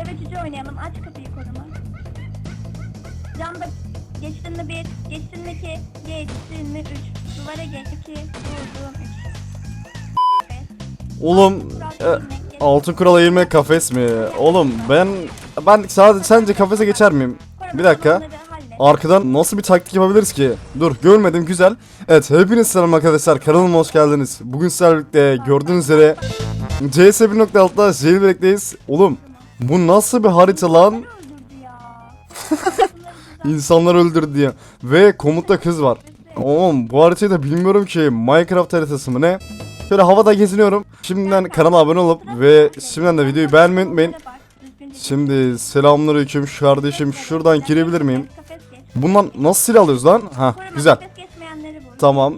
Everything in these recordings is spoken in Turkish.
Deve cüce oynayalım. Aç kapıyı koruma. Camda geçtin mi bir, geçtin mi iki, geçtin mi üç. Duvara geç iki, vurdum üç. Oğlum e, altın kurala girmek kafes mi? Oğlum ben ben sadece sence kafese geçer miyim? Bir dakika. Arkadan nasıl bir taktik yapabiliriz ki? Dur görmedim güzel. Evet hepiniz selam arkadaşlar kanalıma hoş geldiniz. Bugün sizlerle birlikte gördüğünüz üzere CS 1.6'da jailbreak'teyiz. Oğlum bu nasıl bir harita lan? Öldürdü ya. İnsanlar öldürdü diye. Ve komutta kız var. Oğlum bu haritayı da bilmiyorum ki Minecraft haritası mı ne? Şöyle havada geziniyorum. Şimdiden kanala abone olup ve şimdiden de videoyu beğenmeyi unutmayın. Şimdi selamünaleyküm kardeşim şuradan girebilir miyim? Bundan nasıl silah alıyoruz lan? Ha güzel. Geçmeyenleri. Tamam.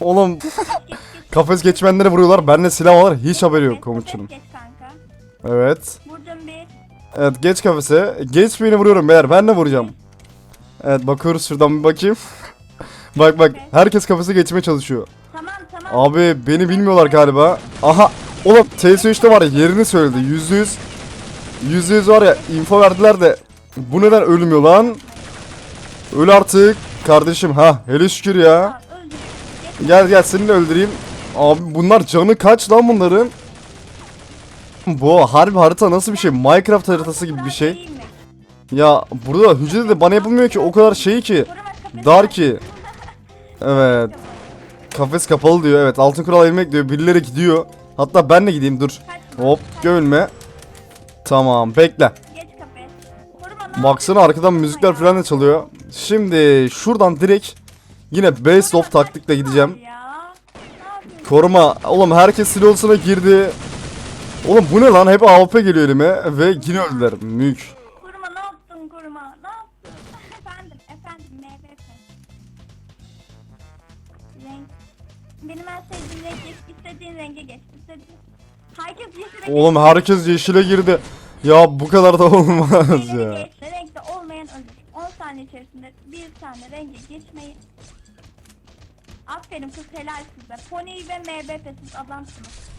Oğlum kafes geçmenleri vuruyorlar. Bende silah var. Hiç haberi yok kanka. Evet. Vurdum bir. Evet geç kafese. Geç beni vuruyorum beyler. Ben de vuracağım. Evet bakıyoruz şuradan bir bakayım. bak bak herkes kafese geçmeye çalışıyor. Tamam tamam. Abi beni bilmiyorlar galiba. Aha oğlum TS3'te var ya yerini söyledi. Yüzde yüz. Yüzde yüz var ya info verdiler de. Bu neden ölmüyor lan? Öl artık. Kardeşim ha hele şükür ya. Gel gel seni de öldüreyim. Abi bunlar canı kaç lan bunların? Bu harbi harita nasıl bir şey? Minecraft haritası gibi bir şey. Ya burada hücrede de bana yapılmıyor ki o kadar şey ki. Dar ki. Evet. Kafes kapalı diyor. Evet altın kural ilmek diyor. Birileri gidiyor. Hatta ben de gideyim dur. Hop gömülme. Tamam bekle. Baksana arkadan müzikler falan da çalıyor. Şimdi şuradan direkt yine best of taktikle gideceğim. Koruma. Oğlum herkes silosuna girdi. Oğlum bu ne lan? Hep AWP geliyor elime ve yine öldüler. Mük. Koruma ne yaptın koruma? Ne yaptın? efendim efendim MVP. Renk. Benim en sevdiğim renk geç. İstediğin renge geç. İstediğin. Herkes yeşile Oğlum herkes yeşile girdi. Ya bu kadar da olmaz Renkleri ya. geç. Renkte olmayan ölür. 10 saniye içerisinde bir tane rengi geçmeyi. Aferin kız helal size. Pony ve MBP siz adamsınız.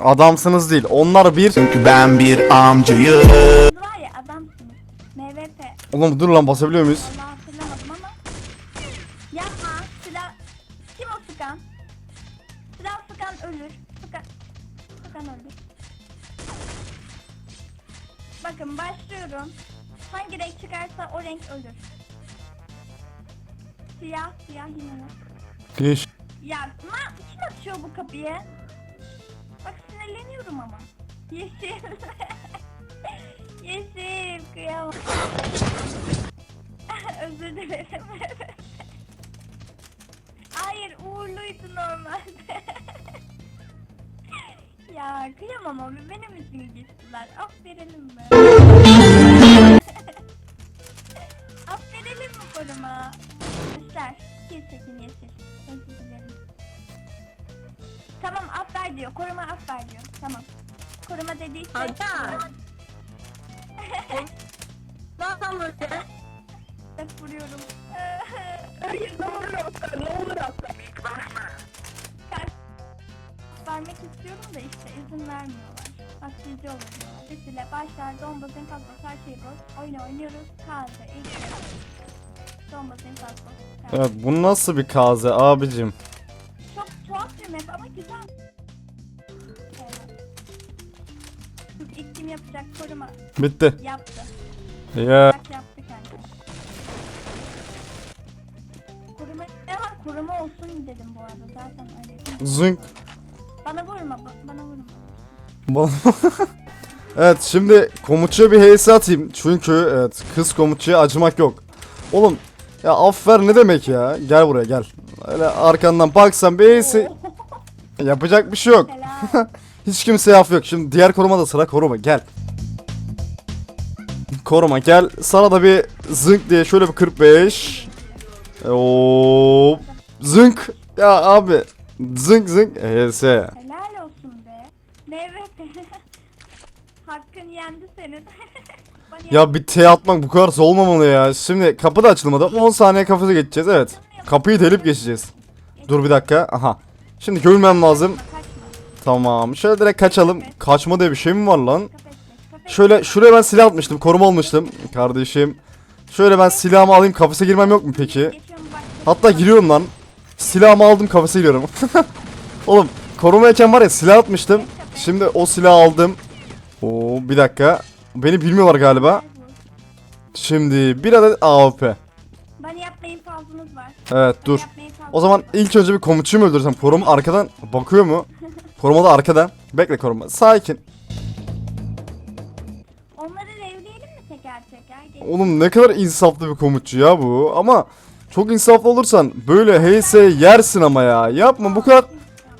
Adamsınız değil. Onlar bir. Çünkü ben bir amcayım. Var ya adamsınız. MVP. Oğlum dur lan basabiliyor muyuz? Allah hatırlamadım ama. Yapma. Silah. Kim o sıkan? Silah ölür. Sıkan ölür. Bakın başlıyorum. Hangi renk çıkarsa o renk ölür. Siyah, siyah yine. Yeş. Ya ma kim açıyor bu kapıyı? Bak sinirleniyorum ama. Yeşil. Yeşil kıyamam. Özür dilerim. Hayır uğurluydu normalde. ya kıyamam abi benim için gittiler. Aferin mi? Aferin mi koruma? Arkadaşlar bir çekin yeşil. Özür dilerim. Tamam afer diyor. Koruma afer diyor. Tamam. Koruma dediyse. Hakan. Ne yapalım öyle? Hep vuruyorum. Hayır ne olur Ne olur? Kalp vermek istiyorum da işte izin vermiyorlar. Bak sizce olur diyorlar. Sesile başlar dombazın fazla her şeyi boz. Oyunu oynuyoruz. Kaldı. İlk Dombazın fazla. Evet bu nasıl bir kaze abicim? Bir map ama güzel. Evet. İlk yapacak koruma Bitti. yaptı. Ya. Bak yaptı kendi. Koruma, ne var koruma olsun dedim bu arada zaten öyle. Zınk. Bana vurma, ba- bana vurma. Bal- evet şimdi komutçuya bir HS atayım. Çünkü evet kız komutçuya acımak yok. Oğlum ya afer ne demek ya? Gel buraya gel. Öyle arkandan baksan bir HS yapacak bir şey yok. Hiç kimseye af yok. Şimdi diğer koruma da sıra koruma gel. Koruma gel. Sana da bir zınk diye şöyle bir 45. Oo. Zınk. Ya abi. Zınk zınk. HS. Helal olsun be. Evet. Hakkın yendi senin. Ya bir T atmak bu kadar zor olmamalı ya. Şimdi kapı da açılmadı. 10 saniye kafese geçeceğiz evet. Kapıyı delip geçeceğiz. Dur bir dakika. Aha. Şimdi görmem lazım. Tamam. Şöyle direkt kaçalım. Kaçma diye bir şey mi var lan? Şöyle şuraya ben silah atmıştım. Koruma almıştım kardeşim. Şöyle ben silahımı alayım. Kafese girmem yok mu peki? Hatta giriyorum lan. Silahımı aldım kafese giriyorum. Oğlum korumayken var ya silah atmıştım. Şimdi o silahı aldım. Oo bir dakika. Beni bilmiyorlar galiba. Şimdi bir adet AWP. Bana yapmayın fazlınız var. Evet dur. O zaman ilk önce bir komutçuyu mu öldürsem? Koruma arkadan bakıyor mu? Koruma da arkadan. Bekle koruma. Sakin. Onları revleyelim mi teker teker? Gelin. Oğlum ne kadar insaflı bir komutçu ya bu. Ama çok insaflı olursan böyle heyse yersin ama ya. Yapma bu kadar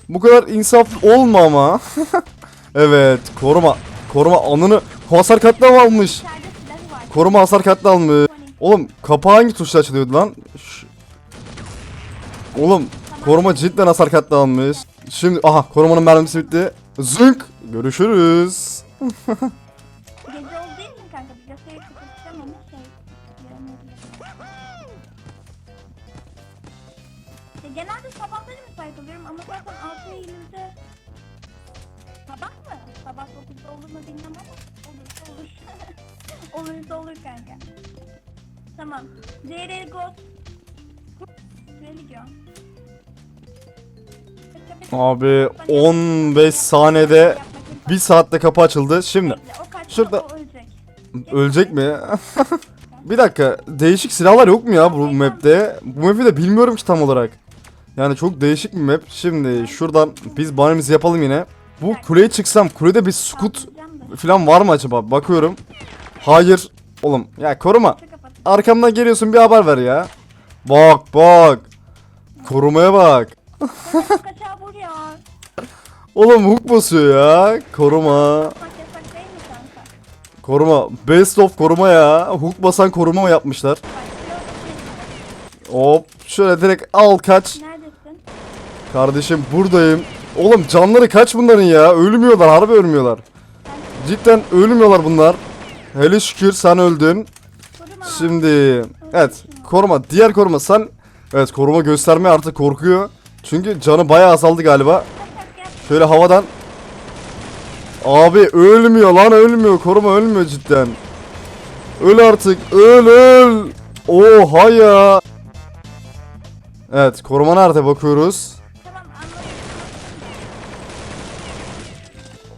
bu kadar insaflı olma ama. evet koruma. Koruma anını hasar katlı mı almış? İçeride silahı var. Koruma hasar katlı almış. Oğlum kapağı hangi tuşla açılıyordu lan? Ş- Oğlum koruma cidden hasar katlı almış. Şimdi aha korumanın mermisi bitti. Zınk. Görüşürüz. Gece oldu değil mi kanka? Bir gasayı kapatacağım ama şey... Ya genelde sabahları müsait oluyorum ama zaten 6 Eylül'de... Sabah mı? Sabah 9'da olur mu bilmem ama olursa olur. olursa olur kanka. Tamam. ZR Ghost. Abi 15 saniyede 1 saatte kapı açıldı. Şimdi şurada- ölecek. mi? bir dakika değişik silahlar yok mu ya bu map'te? Bu map'i de bilmiyorum ki tam olarak. Yani çok değişik bir map. Şimdi şuradan biz banemizi yapalım yine. Bu kuleye çıksam kulede bir scoot falan var mı acaba? Bakıyorum. Hayır. Oğlum ya koruma. Arkamdan geliyorsun bir haber ver ya. Bak bak. Korumaya bak. Kaçağı vuruyor. Oğlum hook basıyor ya. Koruma. Bak yasak değil mi kanka? Koruma. Best of koruma ya. Hook basan koruma mı yapmışlar? Şurada Hop. Şöyle direkt al kaç. Neredesin? Kardeşim buradayım. Oğlum canları kaç bunların ya. Ölmüyorlar harbi ölmüyorlar. Cidden ölmüyorlar bunlar. Hele şükür sen öldün. Koruma. Şimdi evet koruma diğer koruma sen evet koruma göstermeye artık korkuyor. Çünkü canı bayağı azaldı galiba. Şöyle havadan Abi ölmüyor lan ölmüyor koruma ölmüyor cidden. Öl artık öl öl. Oha ya. Evet koruma nerede bakıyoruz.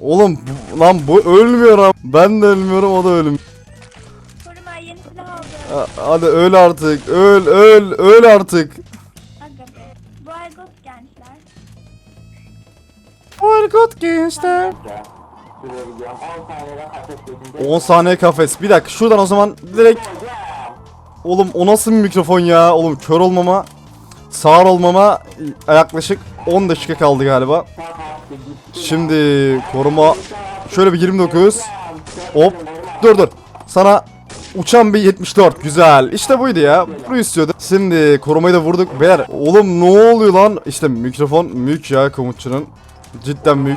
Oğlum lan bu ölmüyor lan. Ben de ölmüyorum o da ölüm. Hadi öl artık öl öl öl artık. Aga be. Bu Ergot gençler. Boykot gençler. 10 saniye kafes. Bir dakika şuradan o zaman direkt Oğlum o nasıl bir mikrofon ya? Oğlum kör olmama sağır olmama yaklaşık 10 dakika kaldı galiba. Şimdi koruma şöyle bir 29. Hop dur dur. Sana uçan bir 74. Güzel. İşte buydu ya. Bunu istiyordu. Şimdi korumayı da vurduk. Beyler oğlum ne oluyor lan? İşte mikrofon mük ya komutçunun. Cidden can öldü.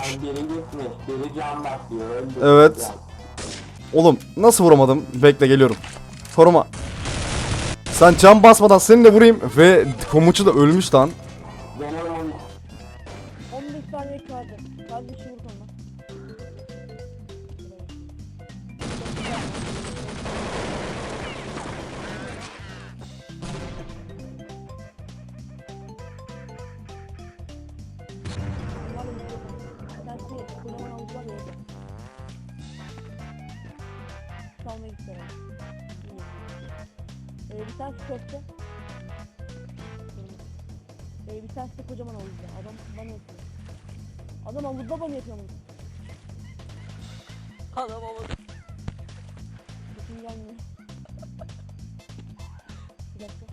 Evet. Oğlum nasıl vuramadım? Bekle geliyorum. Koruma. Sen cam basmadan seni de vurayım ve komutçu da ölmüş lan. Salmaya gittiler abi. Ee, bir tanesi köfte. Ee, bir tanesi de kocaman havuzda. Adam bana yapıyor. Adam havuzda bana yapıyor bunu. Adam havada. Sesim gelmiyor. Bir dakika.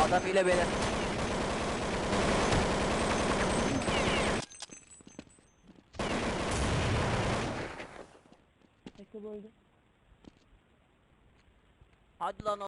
Adam ile beni. Bekle böyle. Hadi lan